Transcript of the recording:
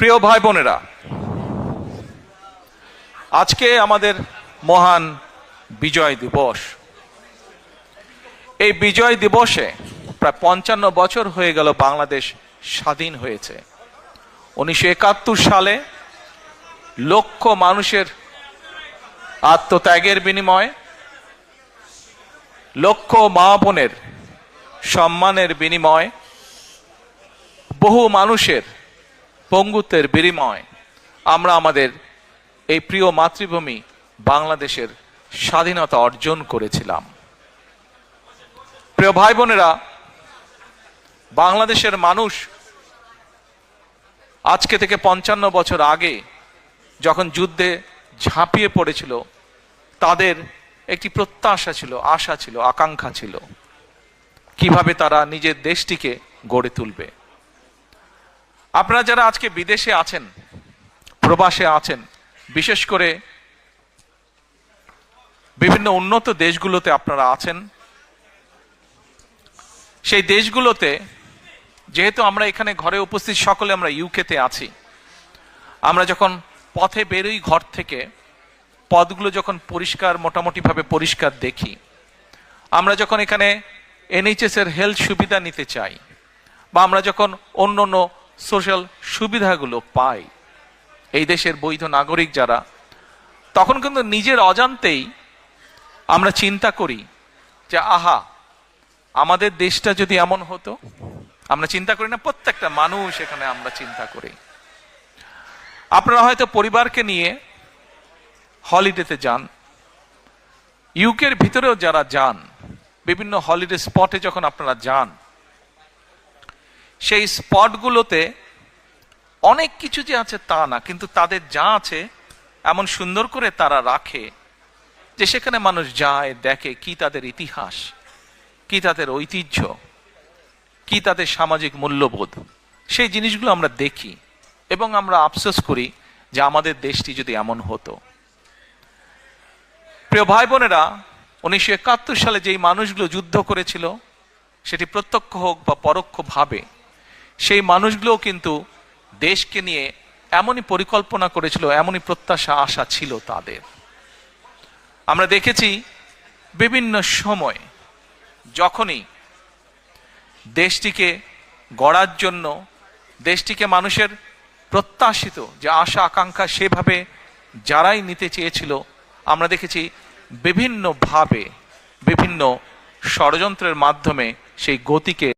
প্রিয় ভাই বোনেরা, আজকে আমাদের মহান বিজয় দিবস। এই বিজয় দিবসে প্রায় পঞ্চান্ন বছর হয়ে গেল বাংলাদেশ স্বাধীন হয়েছে। উনিশশো একাত্তর সালে লক্ষ মানুষের আত্মত্যাগের বিনিময়ে লক্ষ মা বোনের সম্মানের বিনিময় বহু মানুষের পঙ্গুত্বের বিনিময়। আমরা আমাদের এই প্রিয় মাতৃভূমি বাংলাদেশের স্বাধীনতা অর্জন করেছিলাম। প্রিয় ভাই বোনেরা বাংলাদেশের মানুষ আজকে থেকে পঞ্চান্ন বছর আগে যখন যুদ্ধে ঝাঁপিয়ে পড়েছিল, তাদের একটি প্রত্যাশা ছিল, আশা ছিল, আকাঙ্ক্ষা ছিল। কীভাবে তারা নিজের দেশটিকে গড়ে তুলবে? আপনারা যারা আজকে বিদেশে আছেন, প্রবাসে আছেন, বিশেষ করে বিভিন্ন উন্নত দেশগুলোতে আপনারা আছেন, সেই দেশগুলোতে যেহেতু আমরা এখানে ঘরে উপস্থিত, সকলে আমরা ইউকেতে আছি, আমরা যখন পথে বেরোই ঘর থেকে, পথগুলো যখন পরিষ্কার, মোটামুটিভাবে পরিষ্কার দেখি, আমরা যখন এখানে এনএইচএস এর হেলথ সুবিধা নিতে চাই, বা আমরা যখন অন্য অন্য সোশ্যাল সুবিধাগুলো পাই এই দেশের বৈধ নাগরিক যারা, তখন কিন্তু নিজের অজান্তেই আমরা চিন্তা করি যে, আহা, আমাদের দেশটা যদি এমন হতো? আমরা চিন্তা করি না, প্রত্যেকটা মানুষ এখানে আমরা চিন্তা করি। আপনারা হয়তো পরিবারকে নিয়ে হলিডেতে যান। ইউকের ভিতরেও যারা যান, বিভিন্ন হলিডে স্পটে যখন আপনারা যান সেই স্পটগুলোতে অনেক কিছু যে আছে তা না, কিন্তু তাদের যা আছে এমন সুন্দর করে তারা রাখে যে সেখানে মানুষ যায়, দেখে কি তাদের ইতিহাস, কি তাদের ঐতিহ্য, কি তাদের সামাজিক মূল্যবোধ। সেই জিনিসগুলো আমরা দেখি এবং আমরা আফসোস করি যে আমাদের দেশটি যদি এমন হতো। প্রিয় ভাই বোনেরা উনিশশো একাত্তর সালে যেই মানুষগুলো যুদ্ধ করেছিল, সেটি প্রত্যক্ষ হোক বা পরোক্ষভাবে সেই মানুষগুলোও কিন্তু দেশকে নিয়ে এমনই পরিকল্পনা করেছিল, এমনই প্রত্যাশা, আশা ছিল তাদের। আমরা দেখেছি বিভিন্ন সময় যখনই দেশটিকে গড়ার জন্য, দেশটিকে মানুষের প্রত্যাশিত যে আশা, আকাঙ্ক্ষা সেভাবে যারাই নিতে চেয়েছিল, আমরা দেখেছি বিভিন্নভাবে, বিভিন্ন ষড়যন্ত্রের মাধ্যমে সেই গতিকে